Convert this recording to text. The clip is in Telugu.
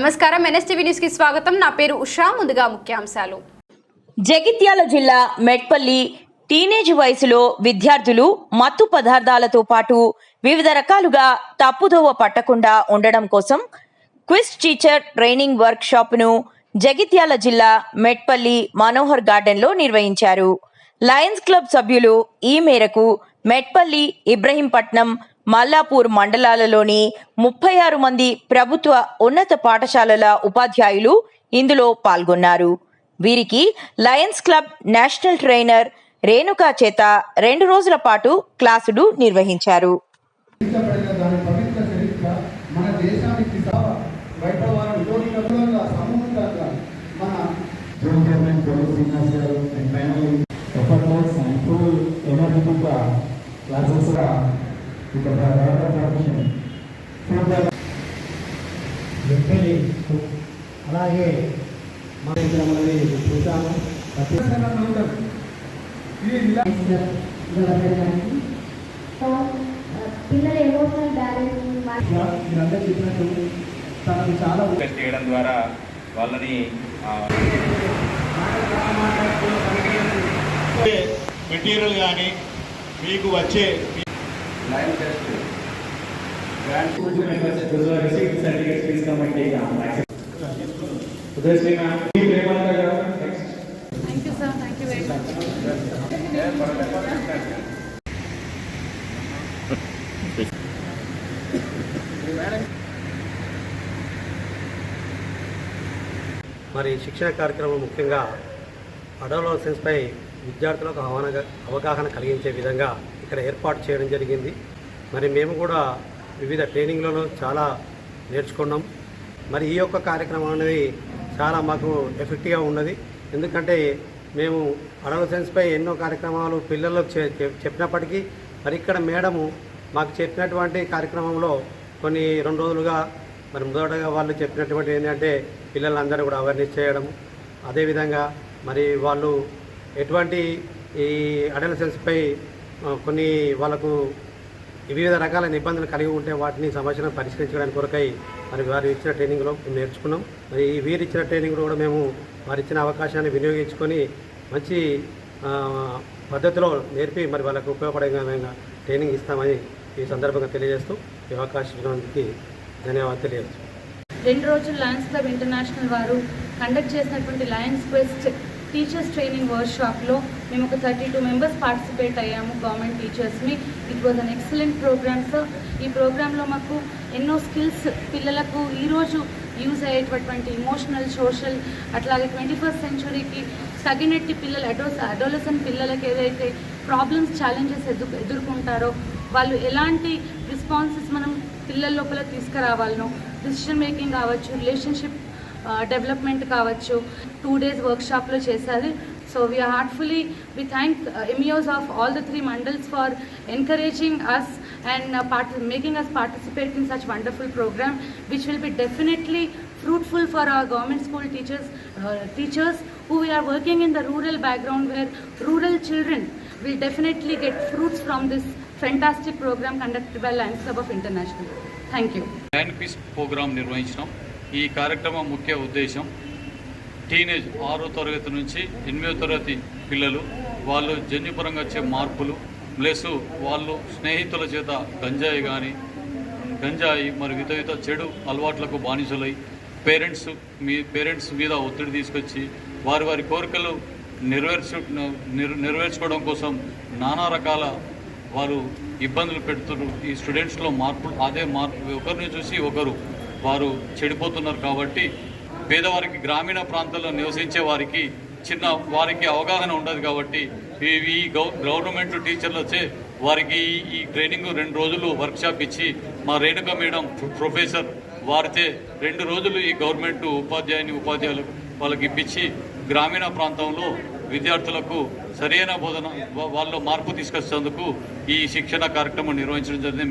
నమస్కారం. ఎన్ఎస్టీవీ న్యూస్కి స్వాగతం. నా పేరు ఉషా. ముందుగా ముఖ్యాంశాలు. జగిత్యాల జిల్లా మెట్పల్లి టీనేజ్ వయసులో విద్యార్థులు మత్తు పదార్థాలతో పాటు వివిధ రకాలుగా తప్పుదోవ పట్టకుండా ఉండడం కోసం క్విజ్ టీచర్ ట్రైనింగ్ వర్క్ షాప్ను జగిత్యాల జిల్లా మెట్పల్లి మనోహర్ గార్డెన్లో నిర్వహించారు. లయన్స్ క్లబ్ సభ్యులు ఈ మేరకు మెట్పల్లి ఇబ్రహీంపట్నం మల్లాపూర్ మండలాలలోని ముప్పై ఆరు మంది ప్రభుత్వ ఉన్నత పాఠశాలల ఉపాధ్యాయులు ఇందులో పాల్గొన్నారు. వీరికి Lions Club national trainer Renuka చేత రెండు రోజుల పాటు క్లాసులు నిర్వహించారు. ఇష్టపడిన with the right of permission. Through the వెంటనే అలాగే మన మనది చూసాము పిల్లల ఎమోషనల్ బ్యాలెన్స్ మీరందరూ చెప్పినట్టు తనకు చాలా ఫోకస్ చేయడం ద్వారా వాళ్ళని ఆ, మెటీరియల్ కానీ మీకు వచ్చే మరి శిక్షణ కార్యక్రమం ముఖ్యంగా అడోలసెన్స్పై విద్యార్థులకు అవగాహన అవగాహన కలిగించే విధంగా ఇక్కడ ఏర్పాటు చేయడం జరిగింది. మరి మేము కూడా వివిధ ట్రైనింగ్లను చాలా నేర్చుకున్నాం. మరి ఈ యొక్క కార్యక్రమం అనేది చాలా మాకు ఎఫెక్టివ్గా ఉన్నది. ఎందుకంటే మేము అడోలసెన్స్పై ఎన్నో కార్యక్రమాలు పిల్లలకు చెప్పినప్పటికీ మరి ఇక్కడ మేడము మాకు చెప్పినటువంటి కార్యక్రమంలో కొన్ని రెండు రోజులుగా మరి మొదటగా వాళ్ళు చెప్పినటువంటి ఏంటంటే పిల్లలందరూ కూడా అవేర్నెస్ చేయడం అదేవిధంగా మరి వాళ్ళు ఎటువంటి ఈ అడలసెన్స్పై కొన్ని వాళ్ళకు వివిధ రకాల ఇబ్బందులు కలిగి ఉంటే వాటిని సమస్యను పరిష్కరించడానికి కొరకై మరి వారు ఇచ్చిన ట్రైనింగ్లో నేర్చుకున్నాం. మరి ఈ వీరు ఇచ్చిన ట్రైనింగ్లో కూడా మేము వారు ఇచ్చిన అవకాశాన్ని వినియోగించుకొని మంచి పద్ధతిలో నేర్పి మరి వాళ్ళకు ఉపయోగపడే విధంగా ట్రైనింగ్ ఇస్తామని ఈ సందర్భంగా తెలియజేస్తూ ఈ అవకాశం ఇచ్చినందుకు ధన్యవాదాలు తెలియజేస్తాం రెండు రోజులు లయన్స్ క్లబ్ ఇంటర్నేషనల్ వారు కండక్ట్ చేసినటువంటి లయన్స్ క్వెస్ట్ టీచర్స్ ట్రైనింగ్ వర్క్షాప్లో మేము ఒక థర్టీ టూ మెంబర్స్ పార్టిసిపేట్ అయ్యాము government టీచర్స్ని it was an excellent program sir ఈ ప్రోగ్రాంలో మాకు ఎన్నో స్కిల్స్ పిల్లలకు ఈరోజు యూజ్ అయ్యేటటువంటి ఇమోషనల్ సోషల్ అట్లాగే ట్వంటీ ఫస్ట్ సెంచురీకి తగినట్టు పిల్లలు అడోస్ అడోలసన్ పిల్లలకి ఏదైతే ప్రాబ్లమ్స్ ఛాలెంజెస్ ఎదు ఎదుర్కొంటారో వాళ్ళు ఎలాంటి రెస్పాన్సెస్ మనం పిల్లల లోపల తీసుకురావాలనో డిసిషన్ మేకింగ్ కావచ్చు రిలేషన్షిప్ డెవలప్మెంట్ కావచ్చు టూ డేస్ వర్క్షాప్లో చేశారు so we are heartfully we thank MEOs of all the three mandals for encouraging us and part making us participate in such wonderful program which will be definitely fruitful for our government school teachers, uh, teachers who are working in the rural background where rural children will definitely get fruits from this fantastic program conducted by Lions Club of International. Thank you. ల్యాండ్ పీస్ ప్రోగ్రాం నిర్వహించినాం ఈ కార్యక్రమం ముఖ్య ఉద్దేశం. టీనేజ్ ఆరో తరగతి నుంచి ఎనిమిదో తరగతి పిల్లలు వాళ్ళు జన్యుపరంగా వచ్చే మార్పులు ప్లస్ వాళ్ళు స్నేహితుల చేత గంజాయి కానీ గంజాయి మరి విత విత చెడు అలవాట్లకు బానిసలై పేరెంట్స్ మీ పేరెంట్స్ మీద ఒత్తిడి తీసుకొచ్చి వారి వారి కోరికలు నెరవేర్చు నెరవేర్చుకోవడం కోసం నానా రకాల వారు ఇబ్బందులు పెడుతున్నారు. ఈ స్టూడెంట్స్లో మార్పులు అదే మార్పు ఒకరిని చూసి ఒకరు వారు చెడిపోతున్నారు కాబట్టి పేదవారికి గ్రామీణ ప్రాంతాల్లో నివసించే వారికి చిన్న వారికి అవగాహన ఉండదు కాబట్టి ఈ గవర్నమెంట్ టీచర్లు వచ్చే వారికి ఈ- ఈ ట్రైనింగ్ రెండు రోజులు వర్క్షాప్ ఇచ్చి మా రేణుక మేడం ప్రొఫెసర్ వారితే రెండు రోజులు ఈ గవర్నమెంట్ ఉపాధ్యాయుని ఉపాధ్యాయులు వాళ్ళకి ఇప్పించి గ్రామీణ ప్రాంతంలో విద్యార్థులకు సరైన బోధన వాళ్ళు వాళ్ళలో మార్పు తీసుకొచ్చేందుకు ఈ శిక్షణ కార్యక్రమం నిర్వహించడం జరిగింది.